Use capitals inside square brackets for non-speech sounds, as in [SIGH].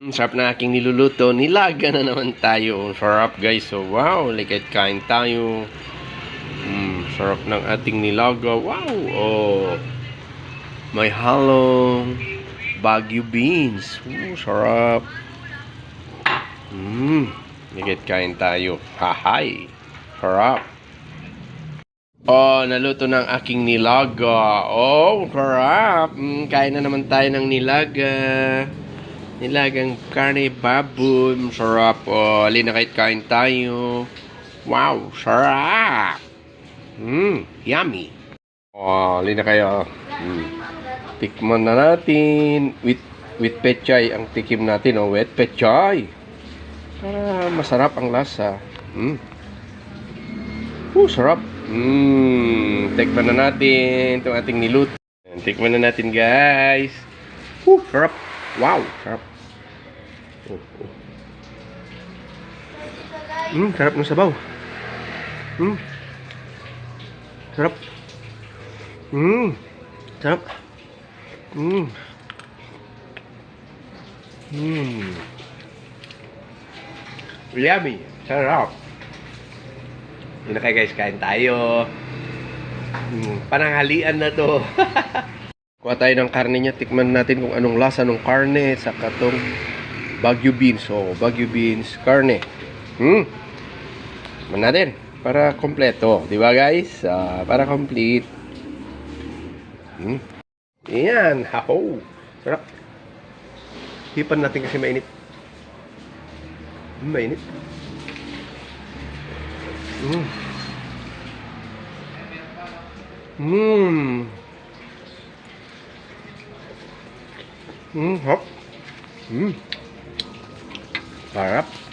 Ang sarap na aking niluluto. Nilaga na naman tayo. Sarap guys. So wow, likit kain tayo. Mm, sarap ng ating nilaga. Wow. Oh. May halong Baguio beans. Ooh, sarap. Mm, likit kain tayo. Hahay. Sarap. Oh, naluto ng aking nilaga. Oh, sarap. Mm, kain na naman tayo ng nilaga. Nilagang karne baboy. Sarap. Oh, alin na kahit kain tayo. Wow, sarap. Mm, yummy. Oh, alin na kayo. Mm. Tikman na natin. With, with pechay ang tikim natin. Oh, wet pechay. Para masarap ang lasa. Mm. Oh, sarap. Mmm, tikman na natin itong ating niluto. Tikman na natin, guys. Woo, sarap. Wow, sarap. Oh, oh. Mmm, sarap ng sabaw. Mmm. Sarap. Mmm. Sarap. Mmm. Mmm. Yummy. Sarap. Yun na kayo guys, kain tayo. Hmm, pananghalian na to. [LAUGHS] Kuha tayo ng karne niya, tikman natin kung anong lasa ng karne sa katong Baguio beans. So, Baguio beans, karne. Hmm. Tikman natin para kompleto, di ba guys? Ah, para complete. Hmm. Yan, haho. Sarap. Hipan natin kasi mainit. Mainit. Mm. Mm. Mm, hop. Mm. Sarap.